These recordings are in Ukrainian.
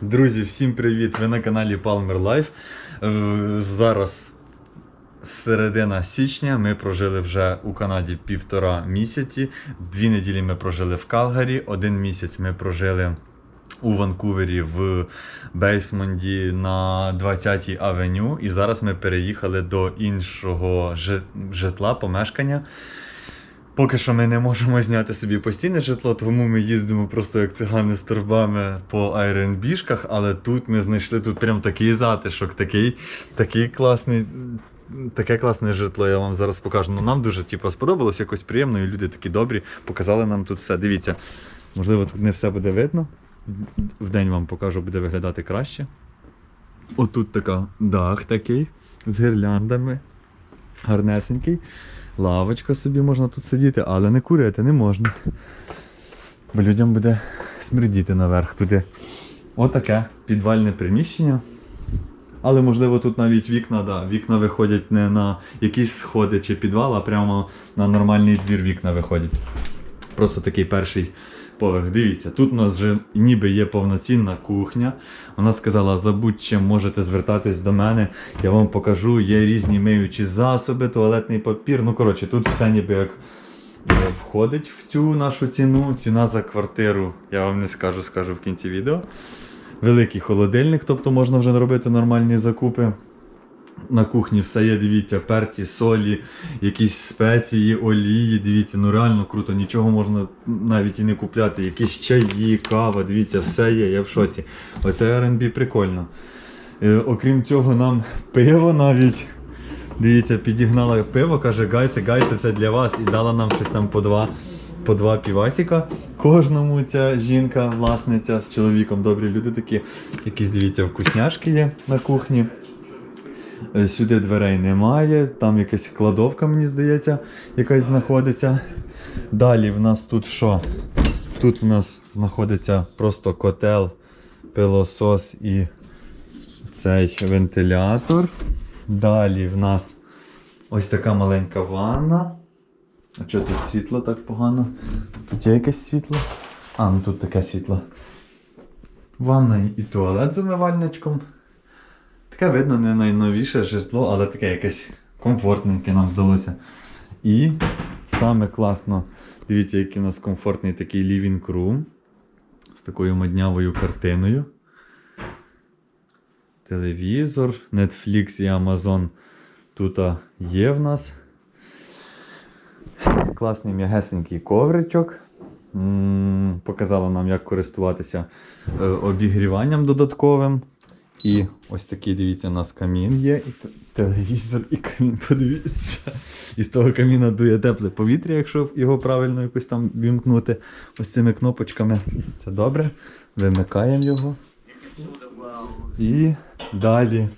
Друзі, всім привіт! Ви на каналі Palmer Life. Е, Зараз середина січня. Ми прожили вже у Канаді півтора місяці. Дві неділі ми прожили в Калгарі. Один місяць ми прожили у Ванкувері в Бейсмонді на 20-й авеню. І зараз ми переїхали до іншого житла, помешкання. Поки що ми не можемо зняти собі постійне житло, тому ми їздимо просто як цигани з торбами по Айренбішках, але тут ми знайшли тут прям такий затишок, такий, такий класний. Таке класне житло, я вам зараз покажу. Ну, нам дуже типу, сподобалось, якось приємно, і люди такі добрі, показали нам тут все. Дивіться, можливо, тут не все буде видно. Вдень вам покажу, буде виглядати краще. Отут така дах такий з гірляндами. Гарнесенький. Лавочка собі можна тут сидіти, але не курити не можна. Бо людям буде смердіти наверх туди. Отаке підвальне приміщення. Але можливо тут навіть вікна, да, вікна виходять не на якісь сходи чи підвал, а прямо на нормальний двір вікна виходять. Просто такий перший поверх. Дивіться, тут у нас вже ніби є повноцінна кухня. Вона сказала, забудь чим можете звертатись до мене. Я вам покажу, є різні миючі засоби, туалетний папір. Ну, коротше, тут все ніби як е, входить в цю нашу ціну. Ціна за квартиру, я вам не скажу, скажу в кінці відео. Великий холодильник, тобто можна вже робити нормальні закупи. На кухні все є, дивіться, перці, солі, якісь спеції, олії. Дивіться, ну реально круто, нічого можна навіть і не купляти. Якісь чаї, кава, дивіться, все є, я в шоці. Оце R&B прикольно. Е, окрім цього, нам пиво навіть. Дивіться, підігнала пиво, каже, гайсе, гайсе, це для вас. І дала нам щось там по два, по два півасіка. Кожному ця жінка, власниця з чоловіком, добрі люди такі. Якісь, дивіться, вкусняшки є на кухні. Е, Сюди дверей немає, там якась кладовка, мені здається, якась знаходиться. Далі в нас тут що? Тут в нас знаходиться просто котел, пилосос і цей вентилятор. Далі в нас ось така маленька ванна. А чого тут світло так погано? Тут є якесь світло? А, ну тут таке світло. Ванна і туалет з умивальничком. Таке видно не найновіше житло, але таке якесь комфортненьке нам здалося. І саме класно, дивіться, який у нас комфортний такий living room з такою моднявою картиною. Телевізор, Netflix і Amazon тут є в нас. Класний м'ягесенький ковричок. Показала нам, як користуватися е, обігріванням додатковим. І ось такий, дивіться, у нас камін є, і телевізор, і камін, подивіться. І з того каміна дує тепле повітря, якщо його правильно якось там вімкнути ось цими кнопочками. Це добре. Вимикаємо його. І далі.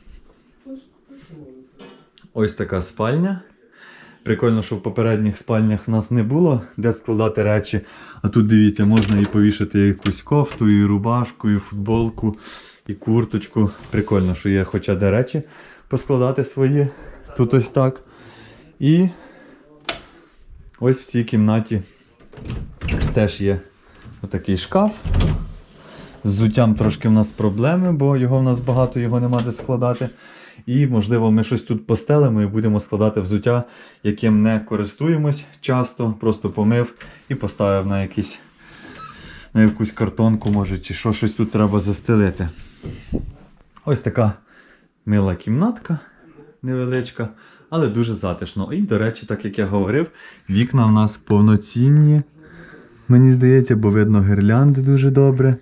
Ось така спальня. Прикольно, що в попередніх спальнях в нас не було де складати речі. А тут дивіться, можна і повішати якусь кофту, і рубашку, і футболку, і курточку. Прикольно, що є хоча де речі поскладати свої. Тут ось так. І ось в цій кімнаті теж є отакий шкаф. З взуттям трошки в нас проблеми, бо його в нас багато, його нема де складати. І, можливо, ми щось тут постелимо і будемо складати взуття, яким не користуємось часто, просто помив і поставив на якісь на якусь картонку, може, чи що щось тут треба застелити. Ось така мила кімнатка невеличка, але дуже затишно. І, до речі, так як я говорив, вікна в нас повноцінні. Мені здається, бо видно гірлянди дуже добре.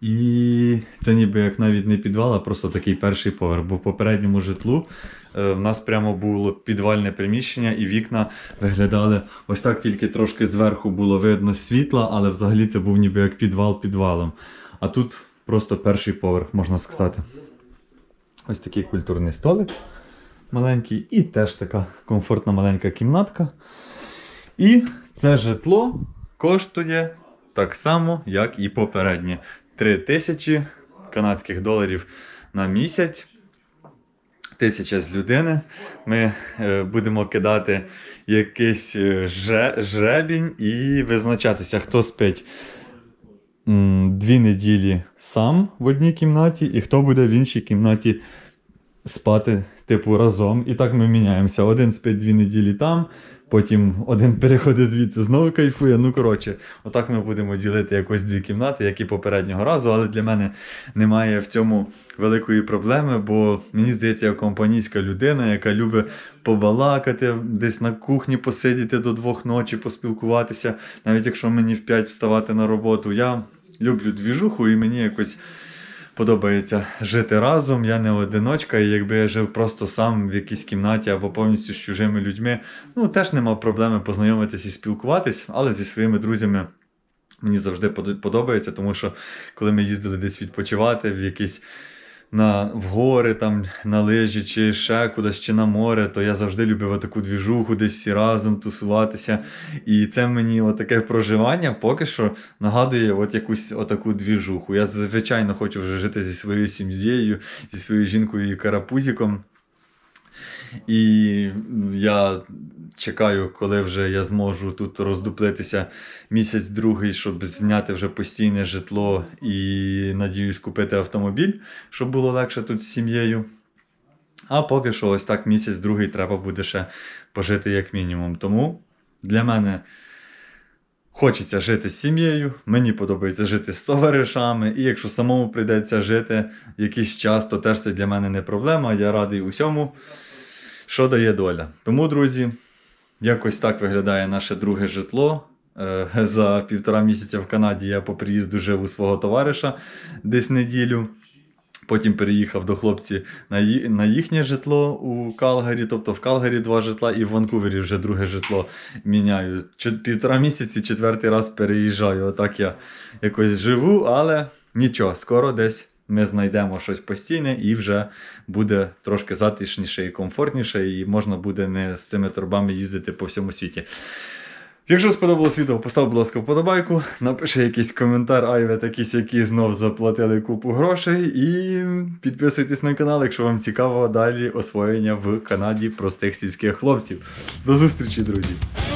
І це ніби як навіть не підвал, а просто такий перший поверх. Бо в попередньому житлу е, в нас прямо було підвальне приміщення, і вікна виглядали ось так, тільки трошки зверху було видно світла, але взагалі це був ніби як підвал підвалом. А тут просто перший поверх, можна сказати. Ось такий культурний столик маленький, і теж така комфортна маленька кімнатка. І це житло коштує так само, як і попереднє. 3 тисячі канадських доларів на місяць. Тисяча з людини. Ми е, будемо кидати якийсь е, жребінь і визначатися, хто спить дві неділі сам в одній кімнаті, і хто буде в іншій кімнаті спати, типу, разом. І так ми міняємося. Один спить дві неділі там, потім один переходить звідси, знову кайфує. Ну, коротше, отак ми будемо ділити якось дві кімнати, як і попереднього разу, але для мене немає в цьому великої проблеми, бо мені здається, я компанійська людина, яка любить побалакати, десь на кухні посидіти до двох ночі, поспілкуватися, навіть якщо мені в 5 вставати на роботу. Я люблю двіжуху і мені якось подобається жити разом. Я не одиночка, і якби я жив просто сам в якійсь кімнаті або повністю з чужими людьми, ну теж нема проблеми познайомитись і спілкуватись, але зі своїми друзями. Мені завжди подобається, тому що коли ми їздили десь відпочивати в якісь на, в гори, там, на лижі, чи ще кудись, чи на море, то я завжди любив таку двіжуху, десь всі разом тусуватися. І це мені отаке проживання поки що нагадує от якусь отаку двіжуху. Я звичайно хочу вже жити зі своєю сім'єю, зі своєю жінкою і карапузіком. І я чекаю, коли вже я зможу тут роздуплитися місяць другий, щоб зняти вже постійне житло і надіюсь купити автомобіль, щоб було легше тут з сім'єю. А поки що, ось так місяць другий треба буде ще пожити як мінімум. Тому для мене хочеться жити з сім'єю, мені подобається жити з товаришами, і якщо самому прийдеться жити якийсь час, то теж це для мене не проблема. Я радий усьому, що дає доля. Тому, друзі, якось так виглядає наше друге житло. Е, За півтора місяця в Канаді я по приїзду жив у свого товариша десь неділю. Потім переїхав до хлопці на, їхнє житло у Калгарі, тобто в Калгарі два житла, і в Ванкувері вже друге житло міняю. Півтора місяці, четвертий раз переїжджаю. Отак я якось живу, але нічого, скоро десь ми знайдемо щось постійне і вже буде трошки затишніше і комфортніше, і можна буде не з цими торбами їздити по всьому світі. Якщо сподобалось відео, постав, будь ласка, вподобайку, напиши якийсь коментар, ай ви сякі знов заплатили купу грошей. І підписуйтесь на канал, якщо вам цікаво далі освоєння в Канаді простих сільських хлопців. До зустрічі, друзі!